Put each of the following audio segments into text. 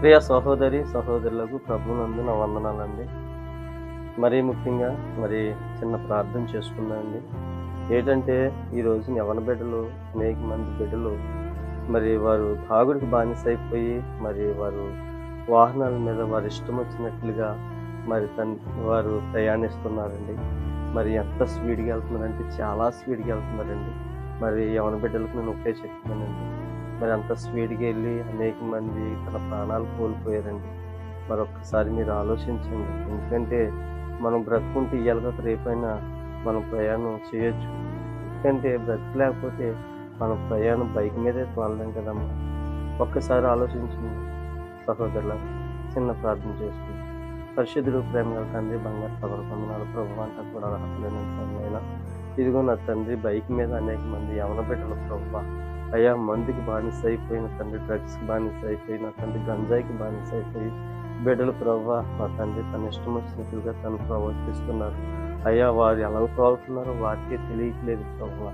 ప్రియ సహోదరి సహోదరులకు ప్రభునందు నా వందనాలండి. మరీ ముఖ్యంగా మరి చిన్న ప్రార్థన చేసుకున్నానండి ఏంటంటే ఈ యవన బిడ్డలు అనేక మంది బిడ్డలు మరి వారు తాగుడికి బానిస అయిపోయి మరి వారు వాహనాల మీద వారు ఇష్టం వచ్చినట్లుగా మరి తన్ వారు ప్రయాణిస్తున్నారండి. మరి ఎంత స్పీడ్గా వెళ్తున్నారంటే చాలా స్పీడ్గా వెళ్తున్నారండి. మరి యవన బిడ్డలకు నేను ఒకటే చెప్తున్నానండి. మరి అంత స్పీడ్గా వెళ్ళి అనేక మంది తన ప్రాణాలు కోల్పోయారండి. మరొకసారి మీరు ఆలోచించండి. ఎందుకంటే మనం బ్రతుకుంటే ఇయ్యాలిగా రేపైనా మనం ప్రయాణం చేయొచ్చు. ఎందుకంటే బ్రతకలేకపోతే మనం ప్రయాణం బైక్ మీదే తోలలేం కదమ్మా. ఒక్కసారి ఆలోచించండి. సహోదరుల చిన్న ప్రార్థన చేసుకుని పరిశుద్ధుడు ప్రేమ తండ్రి బంగారు పదవ పొందనాలు ప్రభు అంతా కూడా అర్హతలేనైనా ఇదిగో నా తండ్రి బైక్ మీద అనేక మంది యవన బిడ్డలు ప్రభావ అయ్యా మందుకి బానిస అయిపోయిన తండ్రి డ్రగ్స్కి బానిస అయిపోయిన తండ్రి గంజాయికి బానిస అయిపోయి బిడ్డలు ప్రభా మా తండ్రి తన ఇష్టం వచ్చినట్లుగా తను ప్రవర్తిస్తున్నారు. అయ్యా వారు ఎలా తోలుతున్నారో వారికే తెలియట్లేదు ప్రభు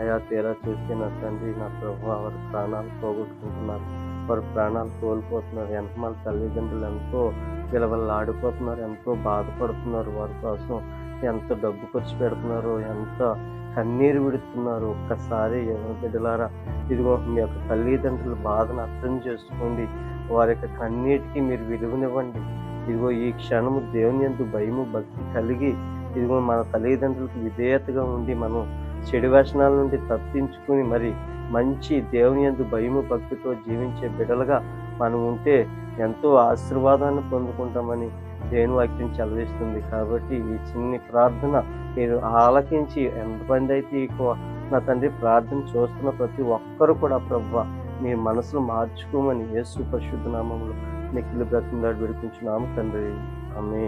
అయ్యా తీరా చూస్తే నా తండ్రి నా ప్రభు వారి ప్రాణాలు పోగొట్టుకుంటున్నారు. వారి ప్రాణాలు కోల్పోతున్నారు. వెనకమాల తల్లిదండ్రులు ఎంతో విలువలు ఆడిపోతున్నారు ఎంతో బాధపడుతున్నారు. వారి కోసం ఎంత డబ్బు ఖర్చు పెడుతున్నారో ఎంత కన్నీరు విడుతున్నారు ఒక్కసారి ఎవరి బిడ్డలారా? ఇదిగో మీ యొక్క తల్లిదండ్రుల బాధను అర్థం చేసుకోండి. వారి యొక్క కన్నీటికి మీరు విలువనివ్వండి. ఇదిగో ఈ క్షణము దేవుని ఎందు భయము భక్తి కలిగి ఇదిగో మన తల్లిదండ్రులకు విధేయతగా ఉండి మనం చెడు వ్యసనాల నుండి తప్పించుకుని మరి మంచి దేవుని ఎందు భయము భక్తితో జీవించే బిడ్డలుగా మనం ఉంటే ఎంతో ఆశీర్వాదాన్ని పొందుకుంటామని దేవుని వాక్యం చదివిస్తుంది కాబట్టి ఈ చిన్ని ప్రార్థన మీరు ఆలకించి ఎంతమంది అయితే ఎక్కువ నా తండ్రి ప్రార్థన చూస్తున్న ప్రతి ఒక్కరు కూడా ప్రభు మీ మనసును మార్చుకోమని యేసు పరిశుద్ధ నామంలో నిఖిలు బ్రతిమలాడి విడిపించున్నాము తండ్రి. ఆమె